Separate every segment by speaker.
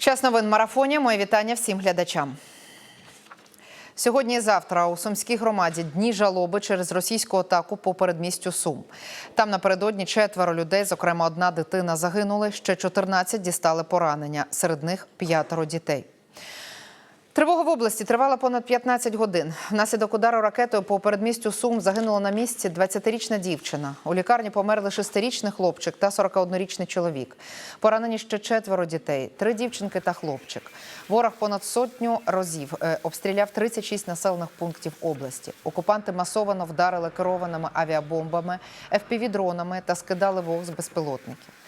Speaker 1: Час новин марафоні. Моє вітання всім глядачам. Сьогодні і завтра у Сумській громаді дні жалоби через російську атаку по передмістю Сум. Там напередодні четверо людей, зокрема одна дитина, загинули. Ще 14 дістали поранення. Серед них п'ятеро дітей. Тривога в області тривала понад 15 годин. Внаслідок удару ракетою по передмістю Сум загинула на місці 20-річна дівчина. У лікарні померли 6-річний хлопчик та 41-річний чоловік. Поранені ще четверо дітей, три дівчинки та хлопчик. Ворог понад сотню разів е, обстріляв 36 населених пунктів області. Окупанти масово вдарили керованими авіабомбами, FPV-дронами та скидали вог з безпілотників.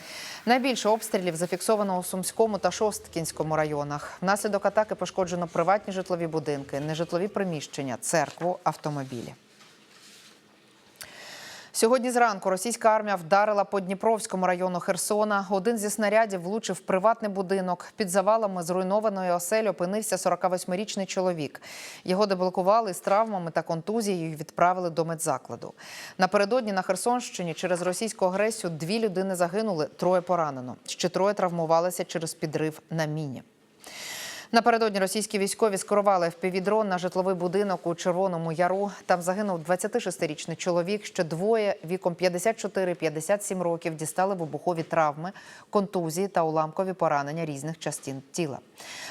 Speaker 1: Найбільше обстрілів зафіксовано у Сумському та Шосткінському районах. Внаслідок атаки пошкоджено приватні житлові будинки, нежитлові приміщення, церкву, автомобілі. Сьогодні зранку російська армія вдарила по Дніпровському району Херсона. Один зі снарядів влучив приватний будинок. Під завалами зруйнованої оселі опинився 48-річний чоловік. Його деблокували з травмами та контузією і відправили до медзакладу. Напередодні на Херсонщині через російську агресію дві людини загинули, троє поранено. Ще троє травмувалися через підрив на міні. Напередодні російські військові скерували FPV-дрон на житловий будинок у Червоному Яру. Там загинув 26-річний чоловік. Ще двоє віком 54-57 років дістали вибухові травми, контузії та уламкові поранення різних частин тіла.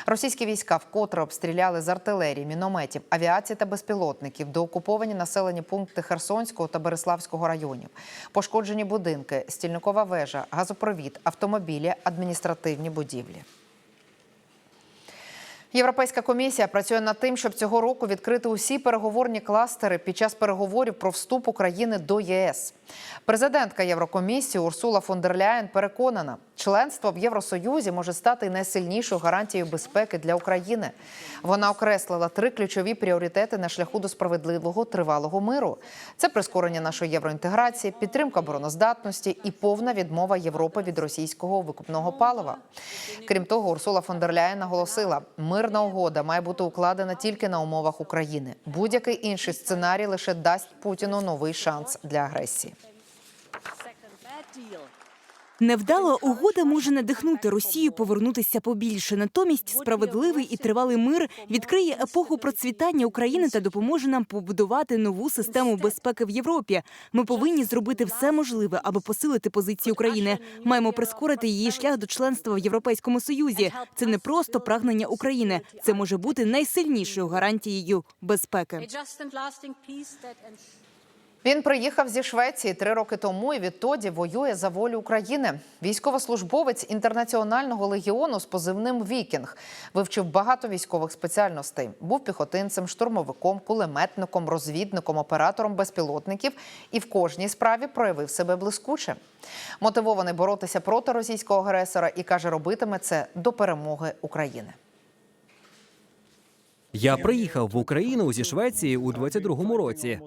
Speaker 1: Російські війська вкотре обстріляли з артилерії, мінометів, авіації та безпілотників до окуповані населені пункти Херсонського та Береславського районів. Пошкоджені будинки, стільникова вежа, газопровід, автомобілі, адміністративні будівлі. Європейська комісія працює над тим, щоб цього року відкрити усі переговорні кластери під час переговорів про вступ України до ЄС. Президентка Єврокомісії Урсула фон дер Ляєн переконана, членство в Євросоюзі може стати найсильнішою гарантією безпеки для України. Вона окреслила три ключові пріоритети на шляху до справедливого тривалого миру: це прискорення нашої євроінтеграції, підтримка обороноздатності і повна відмова Європи від російського викупного палива. Крім того, Урсула фон дер Ляєн наголосила, мирна угода має бути укладена тільки на умовах України. Будь-який інший сценарій лише дасть Путіну новий шанс для агресії.
Speaker 2: Невдала угода може надихнути Росію повернутися побільше. Натомість справедливий і тривалий мир відкриє епоху процвітання України та допоможе нам побудувати нову систему безпеки в Європі. Ми повинні зробити все можливе, аби посилити позиції України. Маємо прискорити її шлях до членства в Європейському Союзі. Це не просто прагнення України. Це може бути найсильнішою гарантією безпеки.
Speaker 1: Він приїхав зі Швеції три роки тому і відтоді воює за волю України. Військовослужбовець інтернаціонального легіону з позивним Вікінг вивчив багато військових спеціальностей. Був піхотинцем, штурмовиком, кулеметником, розвідником, оператором безпілотників і в кожній справі проявив себе блискуче. Мотивований боротися проти російського агресора і каже, робитиме це до перемоги України.
Speaker 3: Я приїхав в Україну зі Швеції у 22-му році.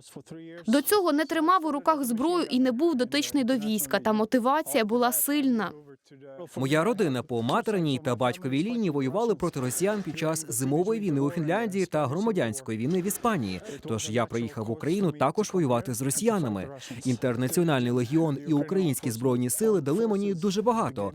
Speaker 4: До цього не тримав у руках зброю і не був дотичний до війська. Та мотивація була сильна.
Speaker 3: Моя родина по материній та батьковій лінії воювали проти росіян під час зимової війни у Фінляндії та громадянської війни в Іспанії. Тож я приїхав в Україну також воювати з росіянами. Інтернаціональний легіон і українські збройні сили дали мені дуже багато.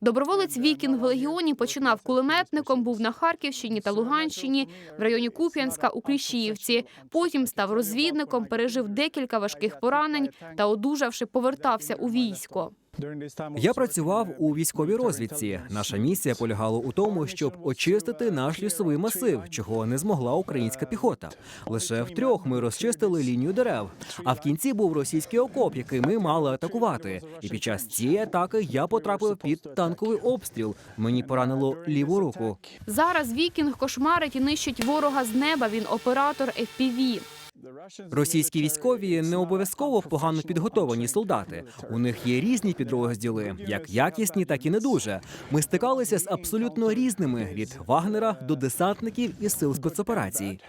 Speaker 4: Доброволець Вікінг в легіоні починав кулеметником, був на Харківщині та Луганщині, в районі Куп'янська у Кліщіївці. Потім став розвідником, пережив декілька важких поранень та, одужавши, повертався у військо.
Speaker 3: Я працював у військовій розвідці. Наша місія полягала у тому, щоб очистити наш лісовий масив, чого не змогла українська піхота. Лише втрьох ми розчистили лінію дерев. А в кінці був російський окоп, який ми мали атакувати. І під час цієї атаки я потрапив під танковий обстріл. Мені поранило ліву руку.
Speaker 4: Зараз Вікінг кошмарить і нищить ворога з неба. Він оператор FPV.
Speaker 3: Російські військові не обов'язково погано підготовані солдати. У них є різні підрозділи, як якісні, так і не дуже. Ми стикалися з абсолютно різними від Вагнера до десантників і сил спецоперацій.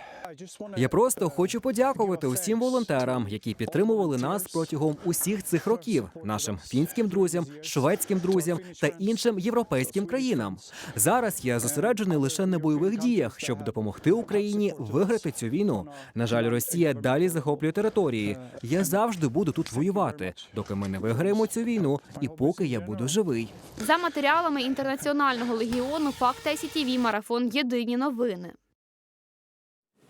Speaker 3: Я просто хочу подякувати усім волонтерам, які підтримували нас протягом усіх цих років, нашим фінським друзям, шведським друзям та іншим європейським країнам. Зараз я зосереджений лише на бойових діях, щоб допомогти Україні виграти цю війну. На жаль, Росія далі захоплює території. Я завжди буду тут воювати, доки ми не виграємо цю війну, і поки я буду живий.
Speaker 4: За матеріалами інтернаціонального легіону Факт ICTV, марафон Єдині новини.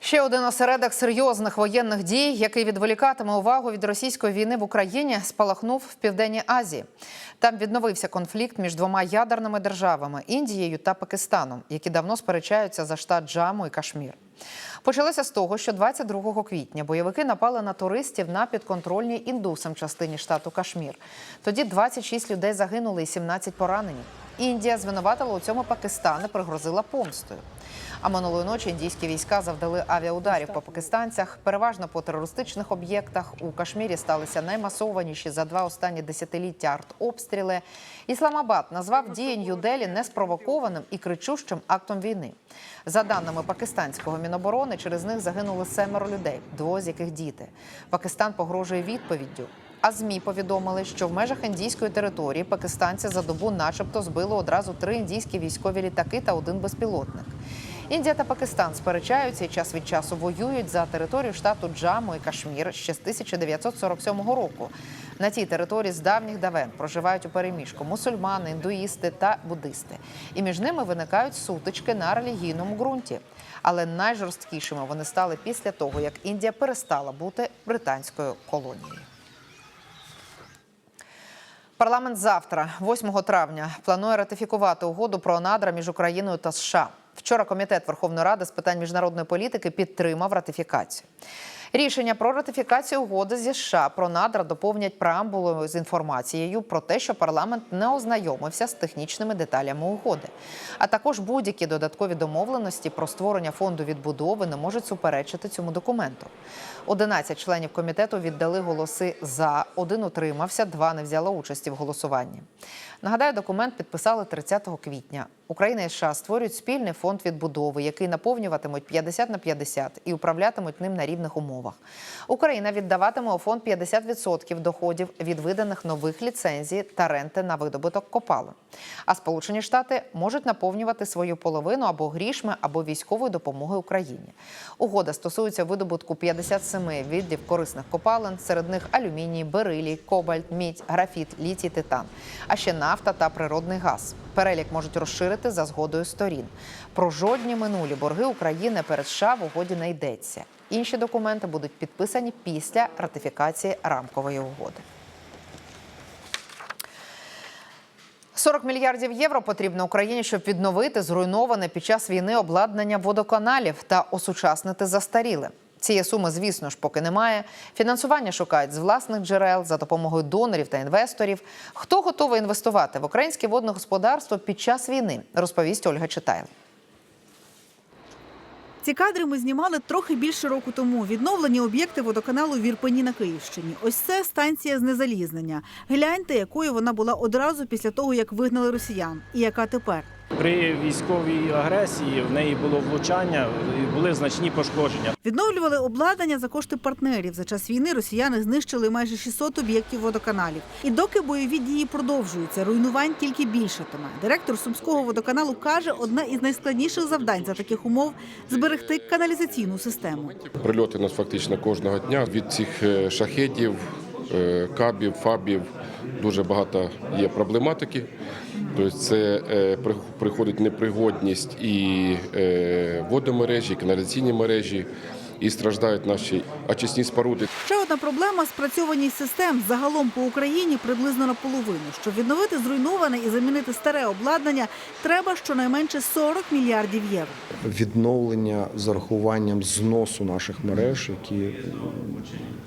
Speaker 1: Ще один осередок серйозних воєнних дій, який відволікатиме увагу від російської війни в Україні, спалахнув в південній Азії. Там відновився конфлікт між двома ядерними державами Індією та Пакистаном, які давно сперечаються за штат Джаму і Кашмір. Почалося з того, що 22 квітня бойовики напали на туристів на підконтрольній індусам частині штату Кашмір. Тоді 26 людей загинули і 17 поранені. Індія звинуватила у цьому Пакистан і пригрозила помстою. А минулої ночі індійські війська завдали авіаударів по пакистанцях, переважно по терористичних об'єктах. У Кашмірі сталися наймасованіші за два останні десятиліття артобстріли. Ісламабад назвав дії Нью-Делі неспровокованим і кричущим актом війни. За даними пакистанського міноборони, через них загинули семеро людей, двоє з яких діти. Пакистан погрожує відповіддю. А змі повідомили, що в межах індійської території пакистанці за добу, начебто, збили одразу три індійські військові літаки та один безпілотник. Індія та Пакистан сперечаються і час від часу воюють за територію штату Джаму і Кашмір ще з 1947 року. На тій території з давніх давен проживають у переміжку мусульмани, індуїсти та буддисти. І між ними виникають сутички на релігійному ґрунті. Але найжорсткішими вони стали після того, як Індія перестала бути британською колонією. Парламент завтра, 8 травня, планує ратифікувати угоду про надра між Україною та США. Вчора комітет Верховної Ради з питань міжнародної політики підтримав ратифікацію. Рішення про ратифікацію угоди зі США про надра доповнять преамбулою з інформацією про те, що парламент не ознайомився з технічними деталями угоди. А також будь-які додаткові домовленості про створення фонду відбудови не можуть суперечити цьому документу. 11 членів комітету віддали голоси за, один утримався, два не взяли участі в голосуванні. Нагадаю, документ підписали 30 квітня. Україна і США створюють спільний фонд відбудови, який наповнюватимуть 50 на 50 і управлятимуть ним на рівних умовах. Україна віддаватиме у фонд 50% доходів від виданих нових ліцензій та ренти на видобуток копалин. А Сполучені Штати можуть наповнювати свою половину або грішми, або військовою допомогою Україні. Угода стосується видобутку 57 видів корисних копалин, серед них алюміній, берилій, кобальт, мідь, графіт, літій, титан, а ще нафта та природний газ. Перелік можуть розширити за згодою сторін. Про жодні минулі борги України перед США в угоді не йдеться. Інші документи будуть підписані після ратифікації рамкової угоди. 40 мільярдів євро потрібно Україні, щоб відновити зруйноване під час війни обладнання водоканалів та осучаснити застаріле. Цієї суми, звісно ж, поки немає. Фінансування шукають з власних джерел за допомогою донорів та інвесторів. Хто готовий інвестувати в українське водне господарство під час війни, розповість Ольга Читаєва.
Speaker 5: Ці кадри ми знімали трохи більше року тому. Відновлені об'єкти водоканалу в Ірпені на Київщині. Ось це станція знезалізнення. Гляньте, якою вона була одразу після того, як вигнали росіян, і яка тепер.
Speaker 6: При військовій агресії в неї було влучання, і були значні пошкодження.
Speaker 5: Відновлювали обладнання за кошти партнерів. За час війни росіяни знищили майже 600 об'єктів водоканалів. І доки бойові дії продовжуються, руйнувань тільки більшатиме. Директор сумського водоканалу каже, одне із найскладніших завдань за таких умов зберегти каналізаційну систему.
Speaker 7: Прильоти у нас фактично кожного дня. Від цих е, шахедів, е, кабів, фабів дуже багато є проблематики. Тобто це е, при- приходить непригодність і е, водомережі, і каналізаційні мережі, і страждають наші очисні споруди.
Speaker 5: Ще одна проблема спрацьованість систем загалом по Україні приблизно наполовину. Щоб відновити зруйноване і замінити старе обладнання, треба щонайменше 40 мільярдів євро.
Speaker 8: відновлення з урахуванням зносу наших мереж, які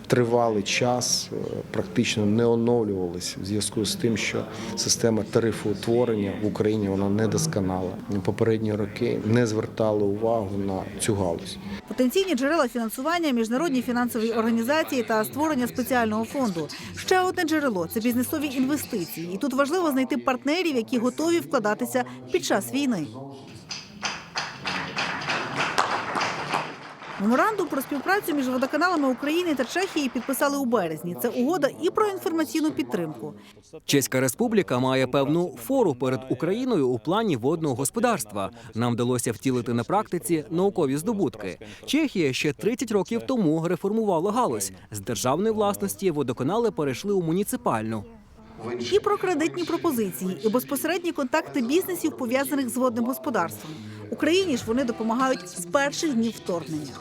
Speaker 8: тривалий час е, практично не оновлювалися в зв'язку з тим, що система тарифоутворення в Україні вона недосконала. Попередні роки не звертали увагу на цю галузь.
Speaker 5: Потенційні джерела фінансування, міжнародній фінансової організації та створення спеціального фонду. Ще одне джерело це бізнесові інвестиції. І тут важливо знайти партнерів, які готові вкладатися під час війни. Меморандум про співпрацю між водоканалами України та Чехії підписали у березні. Це угода і про інформаційну підтримку.
Speaker 3: Чеська республіка має певну фору перед Україною у плані водного господарства. Нам вдалося втілити на практиці наукові здобутки. Чехія ще 30 років тому реформувала галузь з державної власності. Водоканали перейшли у муніципальну.
Speaker 5: І про кредитні пропозиції, і безпосередні контакти бізнесів, пов'язаних з водним господарством. Україні ж вони допомагають з перших днів вторгнення.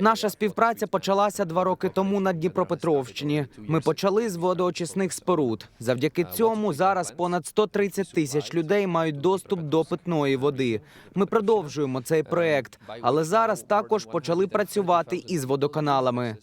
Speaker 9: Наша співпраця почалася два роки тому на Дніпропетровщині. Ми почали з водоочисних споруд. Завдяки цьому зараз понад 130 тисяч людей мають доступ до питної води. Ми продовжуємо цей проект, але зараз також почали працювати із водоканалами.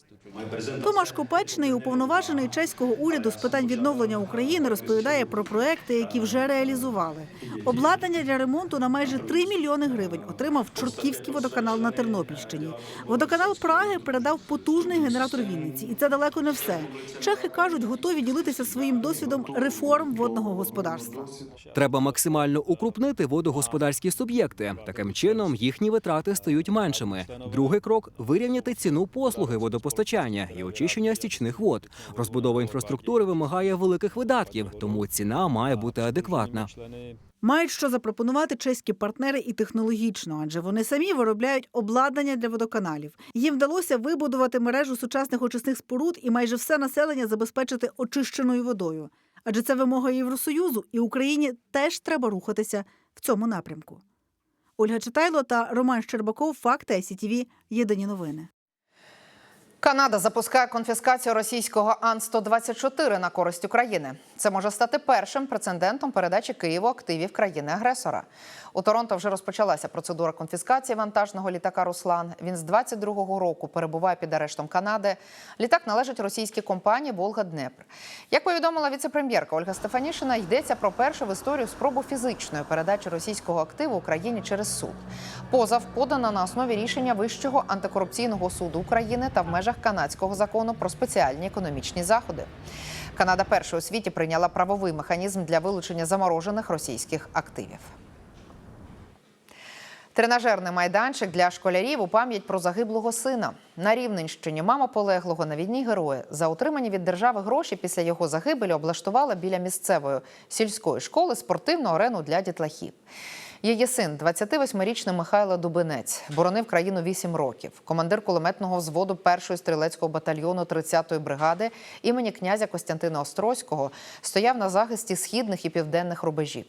Speaker 5: Томаш Копечний, уповноважений чеського уряду з питань відновлення України, розповідає про проекти, які вже реалізували. Обладнання для ремонту на майже 3 мільйони гривень отримав Чортківський водоканал на Тернопільщині. Водоканал Праги передав потужний генератор Вінниці, і це далеко не все. Чехи кажуть, готові ділитися своїм досвідом реформ водного господарства.
Speaker 3: Треба максимально укрупнити водогосподарські суб'єкти. Таким чином їхні витрати стають меншими. Другий крок вирівняти ціну послуги водопостачання і очищення стічних вод. Розбудова інфраструктури вимагає великих видатків, тому ціна має бути адекватна.
Speaker 5: Мають що запропонувати чеські партнери і технологічно, адже вони самі виробляють обладнання для водоканалів. Їм вдалося вибудувати мережу сучасних очисних споруд і майже все населення забезпечити очищеною водою. Адже це вимога Євросоюзу, і Україні теж треба рухатися в цьому напрямку. Ольга Читайло та Роман Щербаков. Факти СІТВ. Єдині новини.
Speaker 1: Канада запускає конфіскацію російського Ан-124 на користь України. Це може стати першим прецедентом передачі Києву активів країни-агресора. У Торонто вже розпочалася процедура конфіскації вантажного літака Руслан. Він з 22-го року перебуває під арештом Канади. Літак належить російській компанії Волга Днепр. Як повідомила віцепрем'єрка Ольга Стефанішина, йдеться про першу в історію спробу фізичної передачі російського активу Україні через суд. Позов подано на основі рішення Вищого антикорупційного суду України та в межах канадського закону про спеціальні економічні заходи. Канада перша у світі прийняла правовий механізм для вилучення заморожених російських активів. Тренажерний майданчик для школярів у пам'ять про загиблого сина. На Рівненщині мама полеглого на війні героя за отримані від держави гроші після його загибелі облаштувала біля місцевої сільської школи спортивну арену для дітлахів. Її син, 28-річний Михайло Дубинець, боронив країну 8 років. Командир кулеметного взводу 1-ї стрілецького батальйону 30-ї бригади імені князя Костянтина Острозького стояв на захисті східних і південних рубежів.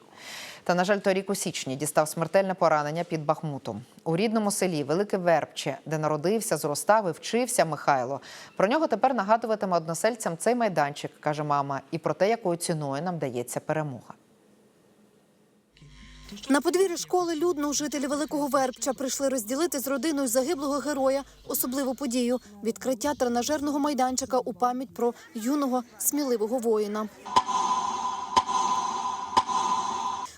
Speaker 1: Та, на жаль, торік у січні дістав смертельне поранення під Бахмутом. У рідному селі Велике Вербче, де народився, зростав і вчився Михайло. Про нього тепер нагадуватиме односельцям цей майданчик, каже мама, і про те, якою ціною нам дається перемога.
Speaker 10: На подвір'ї школи людно жителі Великого Вербча прийшли розділити з родиною загиблого героя особливу подію відкриття тренажерного майданчика у пам'ять про юного сміливого воїна.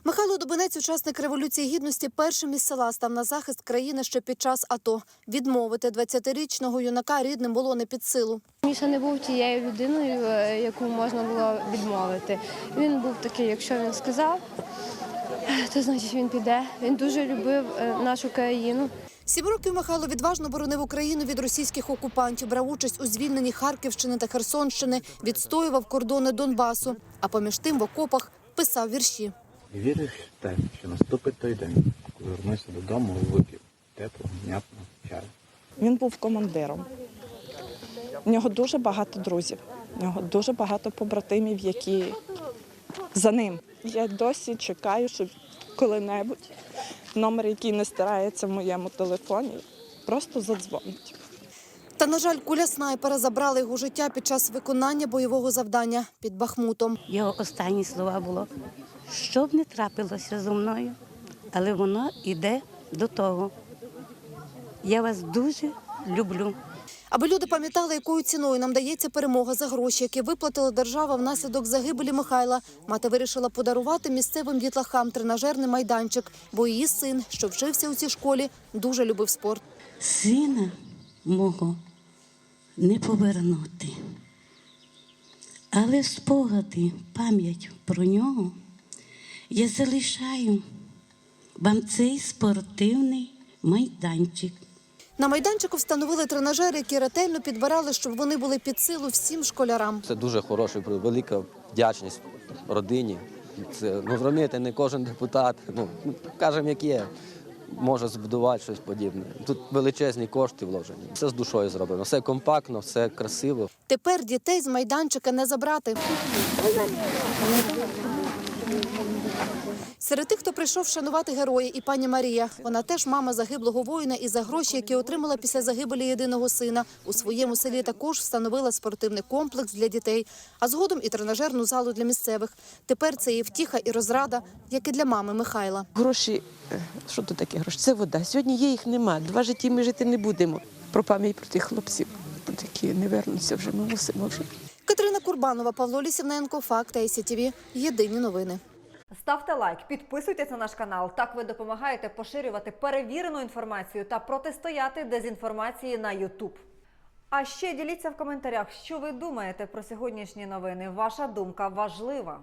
Speaker 10: Михайло Дубинець, учасник революції гідності, першим із села став на захист країни ще під час АТО. Відмовити 20-річного юнака рідним було не під силу.
Speaker 11: Міша не був тією людиною, е, яку можна було відмовити. Він був такий, якщо він сказав, то значить він піде. Він дуже любив е, нашу країну.
Speaker 10: Сім років Михайло відважно боронив Україну від російських окупантів, брав участь у звільненні Харківщини та Херсонщини, відстоював кордони Донбасу, а поміж тим в окопах писав вірші.
Speaker 12: Віриш в те, що наступить той день, коли вернуся додому випів теплого, м'ятного чаю.
Speaker 13: Він був командиром. У нього дуже багато друзів, у нього дуже багато побратимів, які за ним. Я досі чекаю, що коли-небудь номер, який не старається в моєму телефоні, просто задзвонить.
Speaker 10: Та, на жаль, куля снайпера забрала його життя під час виконання бойового завдання під Бахмутом.
Speaker 14: Його останні слова було, що б не трапилося зі мною, але воно йде до того. Я вас дуже люблю.
Speaker 10: Аби люди пам'ятали, якою ціною нам дається перемога за гроші, які виплатила держава внаслідок загибелі Михайла. Мати вирішила подарувати місцевим дітлахам тренажерний майданчик, бо її син, що вчився у цій школі, дуже любив спорт.
Speaker 14: Сина мого не повернути. Але спогади, пам'ять про нього я залишаю вам цей спортивний майданчик.
Speaker 10: На майданчику встановили тренажери, які ретельно підбирали, щоб вони були під силу всім школярам.
Speaker 15: Це дуже хороший, велика вдячність родині. Це ну розумієте, не кожен депутат, ну кажемо, як є, може збудувати щось подібне. Тут величезні кошти вложені. Все з душою зроблено, все компактно, все красиво.
Speaker 10: Тепер дітей з майданчика не забрати. Серед тих, хто прийшов шанувати герої, і пані Марія. Вона теж мама загиблого воїна і за гроші, які отримала після загибелі єдиного сина. У своєму селі також встановила спортивний комплекс для дітей, а згодом і тренажерну залу для місцевих. Тепер це є втіха і розрада, як і для мами Михайла.
Speaker 16: Гроші, е, що тут таке гроші? Це вода. Сьогодні є їх нема. Два житті ми жити не будемо. Про пам'ять про тих хлопців, які не вернуться вже. Ми мусимо вже.
Speaker 10: Катерина Курбанова, Павло Лісівненко, Факт ICTV. Єдині новини.
Speaker 17: Ставте лайк, підписуйтесь на наш канал. Так ви допомагаєте поширювати перевірену інформацію та протистояти дезінформації на YouTube. А ще діліться в коментарях, що ви думаєте про сьогоднішні новини. Ваша думка важлива.